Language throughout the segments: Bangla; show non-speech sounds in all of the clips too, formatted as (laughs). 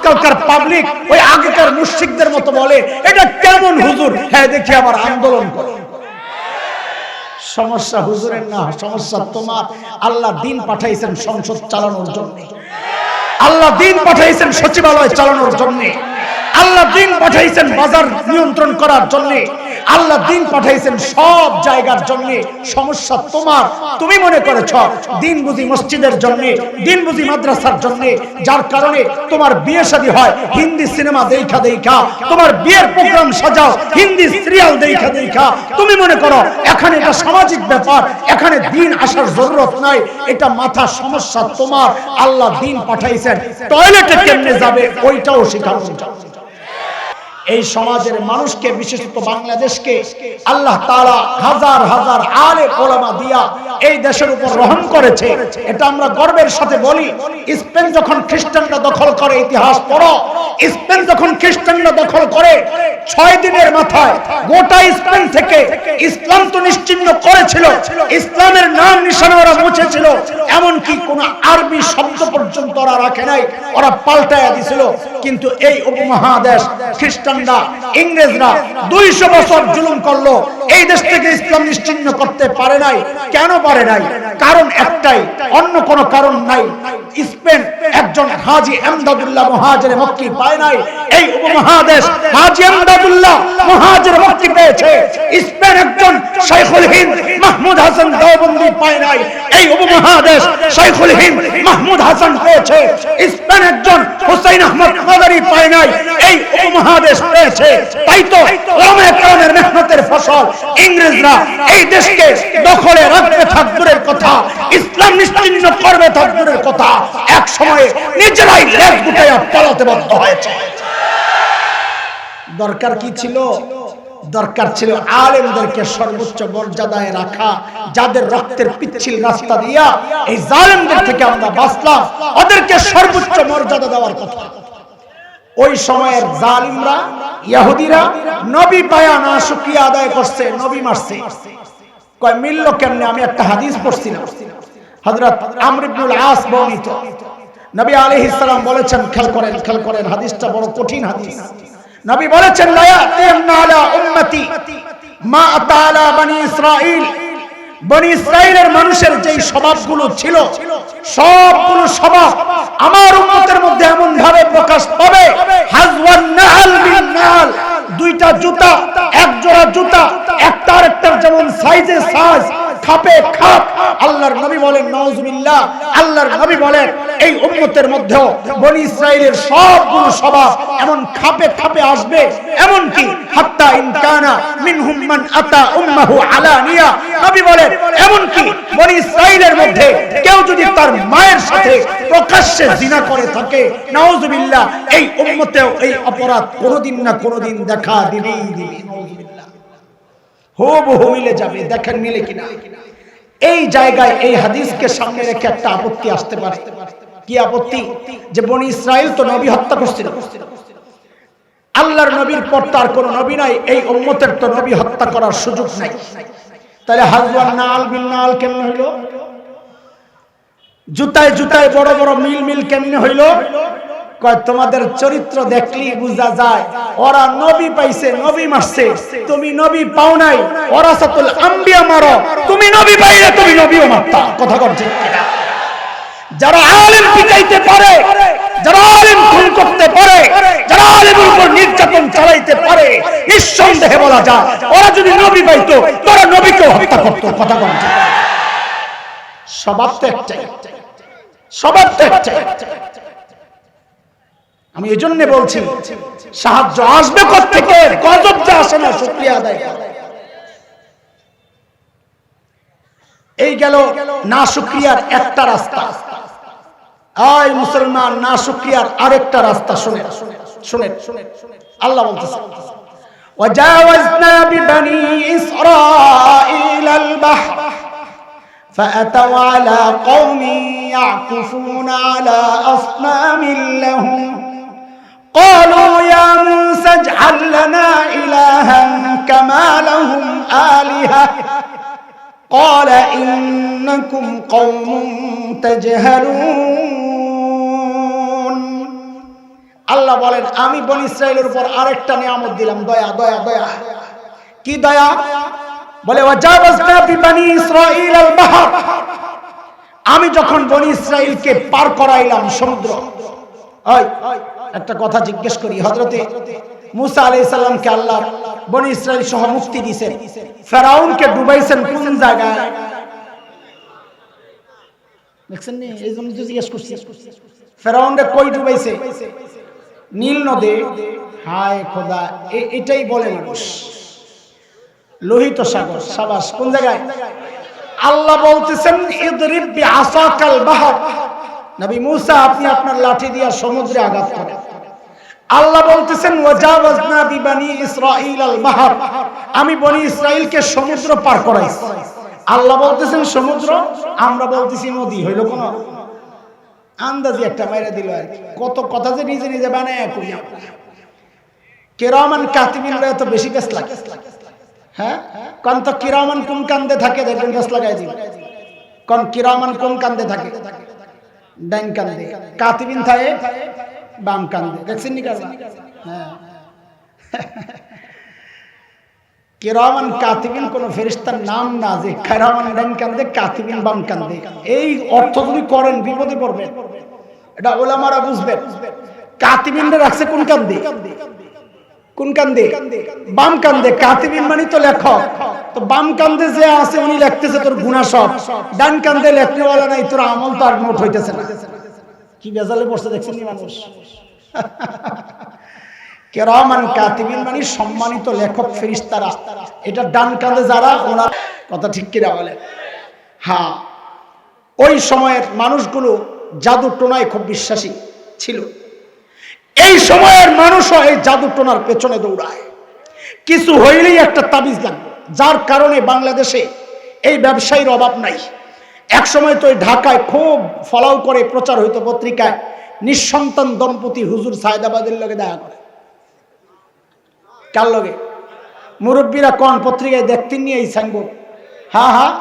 আজকালকার পাবলিক ওই আগেকার মুশিকদের মতো বলে, এটা কেমন হুজুর? হ্যাঁ দেখি আবার আন্দোলন করে। সমস্যা হুজুরের না, সমস্যা তোমার। আল্লাহ দিন পাঠাইছেন সংসদ চালানোর জন্য। আল্লাহ দিন পাঠাইছেন সচিবালয় চালানোর জন্য। আল্লাহ দিন পাঠাইছেন বাজার নিয়ন্ত্রণ করার জন্য। আল্লাহ দিন পাঠাইছেন সব জায়গার জন্য, সমস্যা তোমার। তুমি মনে করেছ, দিন বুঝি মসজিদের জন্য, দিন বুঝি মাদ্রাসার জন্য, যার কারণে তোমার বিয়ে শাদী হয়, হিন্দি সিনেমা দেখা দেখা, তোমার বিয়ের প্রোগ্রাম সাজাও, হিন্দি সিরিয়াল দেখা দেখা। তুমি মনে করো, এখানে এটা সামাজিক ব্যাপার, এখানে দিন আসার জরুরত নাই, এটা মাথা সমস্যা তোমার। আল্লাহ দিন পাঠাইছেন টয়লেটে কেমনে যাবে, ওইটাও শেখানো এই সমাজের মানুষকে, বিশেষত বাংলাদেশকে, আল্লাহ তাআলা হাজার হাজার আলে ওলামা দিয়া এই দেশের উপর রহম করেছে। এটা আমরা গর্বের সাথে বলি, স্পেন যখন খ্রিস্টানরা দখল করে, ইতিহাস পড়ো, স্পেন যখন খ্রিস্টানরা দখল করে, ছয় দিনের মাথায় গোটা স্পেন থেকে ইসলাম তো নিশ্চিহ্ন করেছিল, ইসলামের নাম নিশানা ওরা মুছেছিল, এমনকি কোন আরবি শব্দ পর্যন্ত ওরা রাখে নাই, ওরা পাল্টায়া দিছিল। কিন্তু এই উপমহাদেশ খ্রিস্টানরা ইংরেজরা দুইশো বছর জুলুম করল। এই দেশ থেকে ইসলাম নিশ্চিন্ন করতে পারে নাই। কেন পারে নাই? কারণ একটাই, অন্য কোনো কারণ নাই। স্পেন একজন হাজি মহাজের মক্কি পায় নাই। এই উপমহাদেশ হাজি মহাজের মক্কি পেয়েছে। স্পেন একজন হিন্দ মাহমুদ হাসান দেওবন্দি পায় নাই। এই উপমহাদেশ হিন্দ মাহমুদ হাসান পেয়েছে। স্পেন একজন হুসাইন আহমদ পায় নাই। এই উপমহাদেশ পেয়েছে। তাই তো মেহনতের ফসল। ইংরেজরা এই দেশকে দখলে রাখবে কথা। ইসলাম নিশ্চিহ্ন করবে থাক কথা। এক সময়ে নিজেরাই লেজ গুটাইয়া পালাতে বাধ্য হয়েছে। দরকার কি ছিল? দরকার ছিল আলেমদেরকে সর্বোচ্চ মর্যাদায় রাখা, যাদের রক্তের পিচ্ছিল রাস্তা দিয়া এই জালেমদের থেকে আমরা বাঁচলাম, ওদেরকে সর্বোচ্চ মর্যাদা দেওয়ার কথা। ওই সময়ের জালিমরা ইহুদিরা নবী পায়া না শুকরিয়া আদায় করছে, নবী মারছে। কয়, মিলল কেমনে? আমি একটা হাদিস পড়ছিলাম। আমর ইবনুল আস বর্ণিত। নবী আলাইহিস সালাম বলেছেন খেল করেন খেল করেন, হাদিসটা বড় কঠিন হাদিস। নবী বলেছেন উম্মতি, মা আতালা বনি ইসরাইল বনি মানুষের যেই স্বভাবগুলো ছিল, সবগুলো স্বভাব আমার উম্মতের মধ্যে এমন ভাবে প্রকাশ পাবে দুইটা জুতা এক জোড়া জুতা, একটা আরেকটার যেমন সাইজে সাইজ খাপে খাপ। আল্লাহর নবী বলেন নওয়াজবিল্লাহ আল্লাহর নবী বলেন, এই উম্মতের মধ্যেও বনি ইসরাইলের সবগুলো স্বভাব এমন খাপে খাপে আসবে। এমন কি হাত্তা ইনকানা মিনহুম মান আতা উম্মাহু আলানিয়া। নবী বলেন এমন কি বনি ইসরাইলের মধ্যে কেউ যদি তার মায়ের সাথে প্রকাশ্যে জিনা করে থাকে, নাউজুবিল্লাহ, এই উম্মতেও এই অপরাধ কোনোদিন না কোনোদিন দেখা দিবেই দিবে। হুবহু মিলে যাবে, দেখেন মিলে কিনা। এই জায়গায়, এই হাদিসকে সামনে রেখে একটা আপত্তি আসতে পারে। কি আপত্তি? যে বনি ইসরায়েল তো নবী হত্যা করছিল। আল্লাহর নবীর পর তার কোন নবী নাই, এই উম্মতের তো নবী হত্যা করার সুযোগ নাই। তাহলে হাজওয়ান নাল বিন নাল কেমন হইল? জুতায় জুতায় বড় বড় মিল মিল কেমনে হইল? তোমাদের চরিত্র দেখলি বুঝা যায়, ওরা নবী পাইছে, নবী মারছে। তুমি নবী পাও নাই ওরা সাতুল আম্বিয়া মারো। তুমি নবী পাইলে তুমি নবীও মারতা। কথা করছে যারা আলেম পিটাইতে পারে, যারা আলেম খুন করতে পারে, যারা আলেমের উপর নির্যাতন চালাইতে পারে, নিঃসন্দেহে বলা যায়, ওরা যদি নবী পাইতো, তোরা নবীকেও হত্যা করতো। কথা বলছে স্বভাব তো একটাই। স্বভাব তো একটাই। আমি এই জন্য বলছি সাহায্য আসবে থেকে গজব যে আসে না শুক্রিয়া আদায় করো। এই গেল না শুক্রিয়ার একটা রাস্তা আয় মুসলমান না শুক্রিয়ার আরেকটা রাস্তা শুনে শুনে আল্লাহ বলতেছে وجاوزنا ببني إسرائيل البحر فأتوا على قوم يعكفون على أصنام لهم قالوا يا موسى اجعل لنا إلها كما لهم آلهة قال إنكم قوم تجهلون আল্লাহ বলেন আমি বনি ইসরায়েলের উপর আরেকটা নিয়ামত দিলাম দয়া দয়া দয়া কি দয়া বলে ওয়াজাবাজনা বিবানি ইসরাঈল আল বাহর আমি যখন বনি ইসরাইলকে পার করাইলাম সমুদ্র ওই একটা কথা জিজ্ঞেস করি, হযরতে মুসা আলাইহিস সালামকে আল্লাহ বনি ইসরাইল সহ মুক্তি দিয়েছেন ফেরাউনকে ডুবাইছেন কোন জায়গায়? এটাই লোহিত সাগর, সাবাস, কোন জায়গায়? আল্লাহ বলতেছেন নবী মুসা, আপনি আপনার লাঠি দিয়ে সমুদ্রে আঘাত করেন। আল্লাহ বলতেছেন, ওয়াজাওয়াজনা বিবানি ইসরাঈল আল বাহর। আমি বনি ইসরাইলকে সমুদ্র পার করাইছি। আল্লাহ বলতেছেন, সমুদ্র? আমরা বলতেছি, নদী। হইল কোন আন্দাজি একটা মাইরা দিল আর। কত কথা যে নিজে নিজে বানায় আমরা। কেরামান কাতিবিনরা এত বেশি পেস লাগে। হ্যাঁ? কন তো কিরামান কোন কান্দে থাকে, দেখবেন গাছ লাগাই দিন কন কিরামান কোন কান্দে থাকে? ডাইন কান্দে কাতিবিন বাম কান্দে। দেখছেন নি কারবা হ্যাঁ। কিরামান কাতিবিন কোন ফেরেশতার নাম না যে কেরামান কান্দে কাতিবিন বাম কান্দে। এই অর্থ যদি করেন, বিপদে পড়বে এটা ওলামারা বুঝবেন। কাতিবিনরা রাখছে কোন কান্দে? কোন কান্দে বাম কান্দে কাতিবিন মানে তো লেখক। তো বাম কান্দে যে আছে, উনি লিখতেছে তোর গুণা সব। ডান কান্দে লেখনেওয়ালা নাই, তোর আমল তো আর নোট হইতেছে না। কি বেজালে পড়ছে দেখছেন মানুষ? কেরামান কাতিবিন মানে সম্মানিত লেখক, ফেরিস্তারা। এটা ডান কান্দে যারা, ওনার কথা ঠিক কিনা বলে? হ্যাঁ। ওই সময়ের মানুষগুলো জাদু টোনায় খুব বিশ্বাসী ছিল। এই সময়ের মানুষও এই জাদু টোনার পেছনে দৌড়ায়। কিছু হইলেই একটা তাবিজ লাগবে। যার কারণে বাংলাদেশে এই ব্যবসায়ীর অভাব নাই। এক সময় তো ঢাকায় খুব ফলাও করে প্রচার হইতো পত্রিকায়, নিঃসন্তান দম্পতি হুজুর সায়দাবাদের লগে দেখা করে। কার লগে? মুরব্বীরা কোন পত্রিকায় দেখতেন নিয়ে এই সাইনবোর্ড হ্যাঁ হ্যাঁ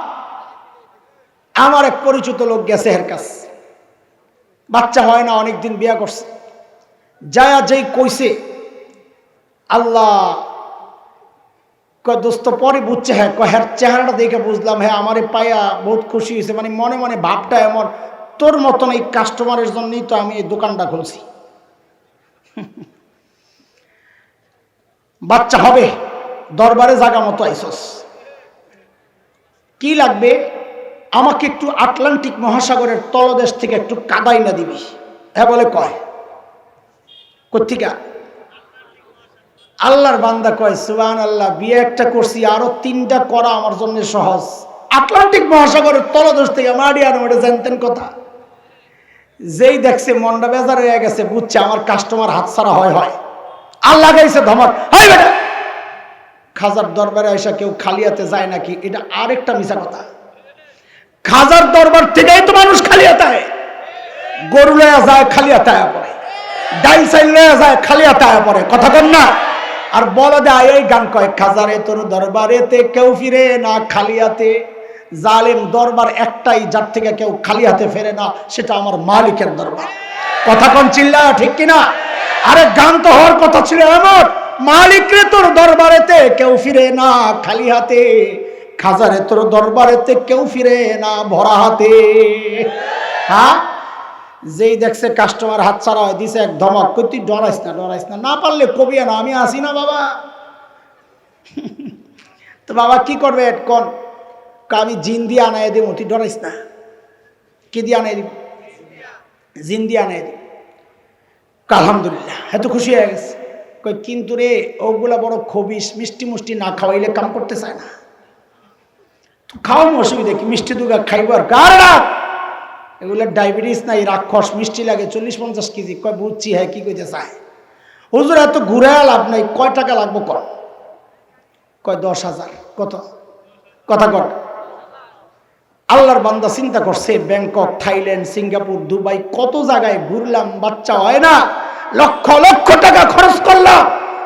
আমার এক পরিচিত লোক গেছে এর কাছে বাচ্চা হয় না, অনেকদিন বিয়া করছে। যায়া যেই কইছে, আল্লাহ দোস্ত, পরে বুঝছে হ্যাঁ কয় হ্যাঁ চেহারাটা দেখে বুঝলাম হ্যাঁ আমারে পায়া বহুত খুশি হয়েছে। মানে মনে মনে ভাবটা এমন, তোর মতন এই কাস্টমারের জন্যই তো আমি এই দোকানটা খুলছি। (laughs) বাচ্চা হবে, দরবারে জাগা মতো আইসস। কি লাগবে? আমাকে একটু আটলান্টিক মহাসাগরের তলদেশ থেকে একটু কাদাই না দিবি। হ্যাঁ বলে কয়। কর্তিকা আল্লাহর বান্দা কয় সুবান আল্লাহ বিয়ে একটা করছি, আরও তিনটা করা আমার জন্য সহজ। আটলান্টিক মহাসাগরের তলদেশ থেকে মারিয়ান ওটা জানতেন কথা। যেই দেখছে মনটা বেজার হয়ে গেছে, বুঝছে আমার কাস্টমার হাতছাড়া হয় হয়। আল্লাহ গাইছে ধমক খাজার দরবারে এসে কেউ খালিয়াতে যায় নাকি? এটা আরেকটা মিশা কথা। খাজার দরবার থেকেই তো মানুষ খালিয়াতে গরু লয়া যায় খালিয়াতে পড়ে। ডাইল সাইল লয়া যায় খালিয়াতে আয়া পড়ে। কথা কন না? আর বলা দেয় এই গান কয়, খাজারে তোর দরবারেতে কেউ ফিরে না খালিয়াতে জালেম দরবার একটাই, যার থেকে কেউ খালি হাতে ফেরে না, সেটা আমার মালিকের দরবার। কথা কন, চিল্লা, ঠিক কিনা? আরে গান তো হওয়ার কথা ছিল এমন, মালিক তোর দরবারেতে কেউ ফিরে না খালি হাতে। খাজারে তোর দরবারেতে কেউ ফিরে না ভরা হাতে। হ্যাঁ? যেই দেখছে কাস্টমার হাত ছাড়া দিছে এক ধমক। কই তুই ডরাইস না ডরাইস না। না পারলে কবি না, আমি আসি না বাবা। (laughs) তো বাবা কি করবে কয় আমি জিন দিয়ে আনাই দিব, তুই ডরাইস না। কি দিয়ে আনাই দিব? জিন দিয়ে আনাই দিব। আলহামদুলিল্লাহ এত খুশি হয়ে গেছে। কই, কিন্তু রে, ওগুলা বড় খবিস, মিষ্টি মুষ্টি না খাওয়াইলে কাম করতে চায় না। তো খাওয়ানো অসুবিধা কি? মিষ্টি দুগা খাইব আর কার রাখ এগুলো ডায়াবেটিস নাই, রাক্ষস, মিষ্টি লাগে, চল্লিশ পঞ্চাশ কেজি। কয়, বুঝছি হ্যাঁ কি কইতে চায়? হুজুর, এত ঘুরে লাভ নাই, কয় টাকা লাগবো কর? কয়, দশ হাজার। কত? কথা কর। আল্লাহর বান্দা চিন্তা করছে, ব্যাংকক, থাইল্যান্ড, সিঙ্গাপুর, দুবাই, কত জায়গায় ঘুরলাম, বাচ্চা হয় না, লক্ষ লক্ষ টাকা খরচ করলাম।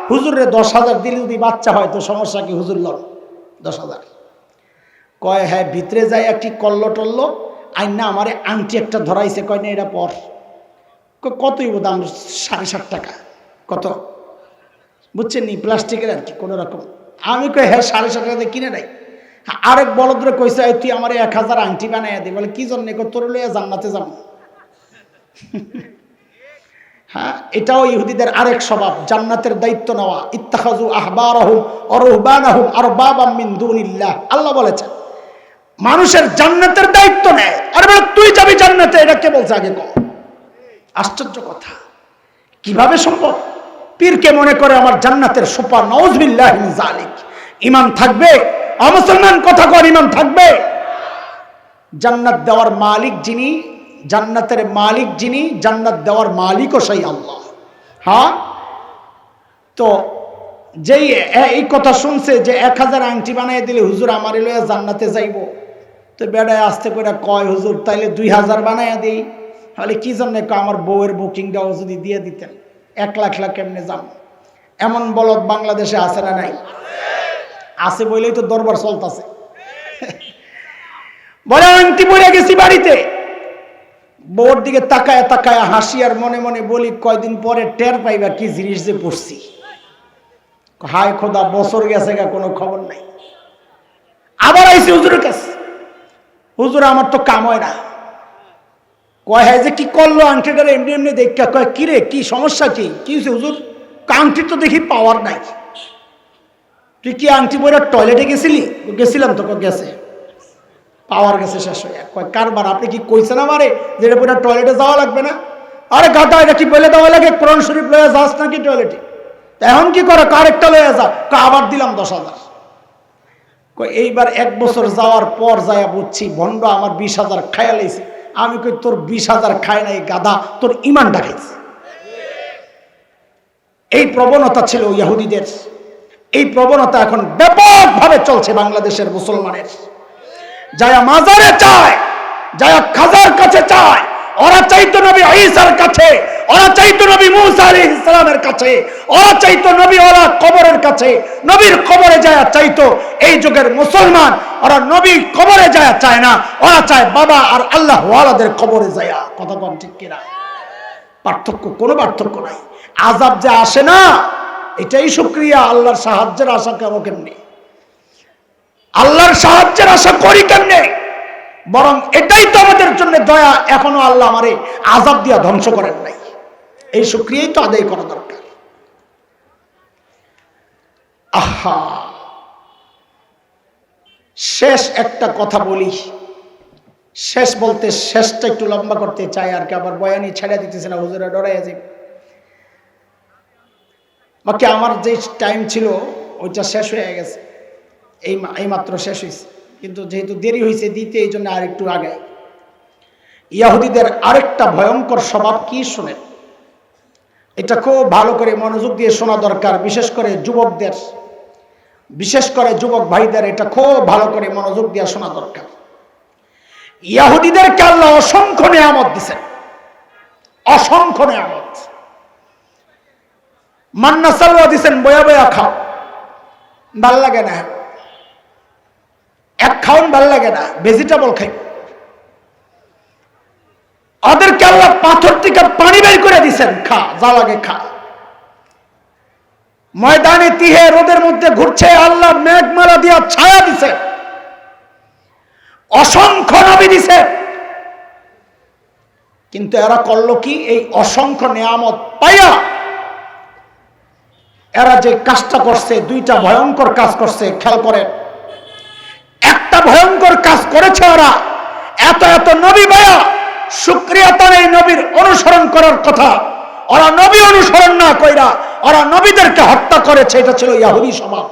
হুজুরে দশ হাজার দিলে যদি বাচ্চা হয়, তো সমস্যা কি? হুজুর লন দশ হাজার। কয় হ্যাঁ ভিতরে যায় একটি কল্ল টল্ল আইন আমারে আংটি একটা ধরাইছে, কয় না এটা পর। কতই দাম? সাড়ে সাত টাকা। কত? বুঝছেন নি? প্লাস্টিকের আর কি, কোনো রকম। আমি কই হ্যাঁ সাড়ে সাত টাকা দিয়ে কিনে নাই আরেক বলদরে কইছে, "এই, তুই আমার এক হাজার আংটি বানাইয়া দে। বলে, কি জন্য তোর লইয়া জান্নাতে যাব? (laughs) হ্যাঁ এটাও ইহুদিদের আরেক স্বভাব। জান্নাতের দায়িত্ব নেওয়া। ইত্তাখাজু আহবারহুম অরহবানাহুম আর বাবা মিন দুনিল্লাহ। আল্লাহ বলেছেন। মানুষের জান্নাতের দায়িত্ব নেয়। আরে বলে, তুই যাবি জান্নাতে? এটা কে বলছে আগে কো আশ্চর্য কথা। কীভাবে সম্ভব? পীরকে মনে করে আমার জান্নাতের সোপা নওজবিল্লাহ জালিক ইমান থাকবে? অমুসলমান কথা কর ইমান থাকবে? জান্নাত দেওয়ার মালিক যিনি, জান্নাতের মালিক যিনি, জান্নাত দেওয়ার মালিকও সেই আল্লাহ। হ্যাঁ? তো যেই এই কথা শুনছে যে এক হাজার আংটি বানিয়ে দিলে হুজুর আমার লইয়া জান্নাতে যাইব। তো বেড়ায় আসতে করে কয়, হুজুর, তাইলে দুই হাজার বানাইয়া দিই। তাহলে কি জন্য আমার বউয়ের বুকিংটাও যদি দিয়ে দিতেন, এক লাখ লাখ কেমনে যান এমন বলদ বাংলাদেশে আছে না নাই? আছে বলেই তো দরবার চলতেছে। (laughs) বলে আংটি পড়ে গেছি বাড়িতে। বউর দিকে তাকায় তাকায় হাসি আর মনে মনে বলি, কয়দিন পরে টের পাইবা কি জিনিস যে পড়ছি? হায় খোদা, বছর গেছে গা, কোনো খবর নাই। আবার আইসি হুজুরের কাছে। হুজুর, আমার তো কাম হয় না। কয় হ্যাঁ যে কি করল আংটিটার এমনি এমনি দেখা কয়, কি রে, কি সমস্যা কি? কি হুজুর? আংটি তো দেখি পাওয়ার নাই। তুই কি আংটি বইরা টয়লেটে গেছিলি? গেছিলাম তো গেছে। পাওয়ার গেছে শেষ হয়ে কয় কারবার আপনি কি কইছেন আমারে যে এটা পুরো টয়লেটে যাওয়া লাগবে না? আরে গাটা এটা কি বলে দেওয়া লাগে? কোরআন শরীফ লয়ে যাস নাকি টয়লেটে এখন কি করে? কারেকটা লয়ে যা। আবার দিলাম দশ হাজার। এইবার এক বছর যাওয়ার পর যায়া বুঝছি, ভণ্ড আমার বিশ হাজার খায়া লাইছে। আমি কই, তোর বিশ হাজার খায় নাই গাদা তোর ইমান ডাকাইছে এই প্রবণতা ছিল ইয়াহুদিদের। এই প্রবণতা এখন ব্যাপকভাবে চলছে বাংলাদেশের মুসলমানের। যারা মাজারে চায় যারা খাজার কাছে চায়, ওরা চাইতো নবী ঈসার কাছে ওরা চাইতো নবী মুসা সালামের কাছে, ওরা চাইতো নবী ওরা কবরের কাছে। নবীর কবরে যায় চাইতো, এই যুগের মুসলমান ওরা নবী কবরে যায় চায় না, ওরা চায় বাবা আর আল্লাহ ওয়ালাদের কবরে যায়। কথা ঠিক কিনা? পার্থক্য, কোনো পার্থক্য নাই। আজাব যে আসে না, এটাই শুক্রিয়া, আল্লাহর সাহায্যের আশা কেন কেমনি? আল্লাহর সাহায্যের আশা করি কেমনে? বরং এটাই তো আমাদের জন্য দয়া, এখনও আল্লাহ আমারে আজাব দিয়া ধ্বংস করেন নাই। এই শুক্রিয়াই তো আদায় করা দরকার। আহা! শেষ একটা কথা বলি। শেষ বলতে শেষটা একটু লম্বা করতে চাই, আর কি আবার বয়ানি ছেড়ে দিতেছে না, হুজুরা ডরাই আছে বাকি আমার যে টাইম ছিল, ওইটা শেষ হয়ে গেছে। এই এই মাত্র শেষ হয়েছে কিন্তু যেহেতু দেরি হয়েছে দিতে এই জন্য আরেকটু আগে ইয়াহুদিদের আরেকটা ভয়ঙ্কর স্বভাব কি শোনেন? এটা খুব ভালো করে মনোযোগ দিয়ে শোনা দরকার, বিশেষ করে যুবকদের। বিশেষ করে যুবক ভাইদের এটা খুব ভালো করে মনোযোগ দিয়ে শোনা দরকার। ইয়াহুদিদেরকে আল্লাহ অসংখ্য নিয়ামত দিছেন। অসংখ্য নিয়ামত। মান্না সালওয়া দিছেন, বয়া বয়া খাও। ভালো লাগে না। এক খাওন ভালো লাগে না। ভেজিটেবল খাই। ওদেরকে আল্লাহ পাথর থেকে পানি বের করে দিছেন, খা, যা লাগে খা। ময়দানে তিহে রোদের মধ্যে ঘুরছে, আল্লাহ মেঘমালা দিয়া ছায়া দিছে। অসংখ্য নবী দিছে। কিন্তু এরা করল কি? এই অসংখ্য নিয়ামত পাইয়া এরা যে কাজটা করছে, দুইটা ভয়ঙ্কর কাজ করছে, খেয়াল করে একটা ভয়ঙ্কর কাজ করেছে ওরা, এত এত নবী ভাইয়া শুক্রিয়া তার এই নবীর অনুসরণ করার কথা। ওরা নবী অনুসরণ না কইরা ওরা নবীদেরকে হত্যা করেছে, এটা ছিল ইয়াহুদি স্বভাব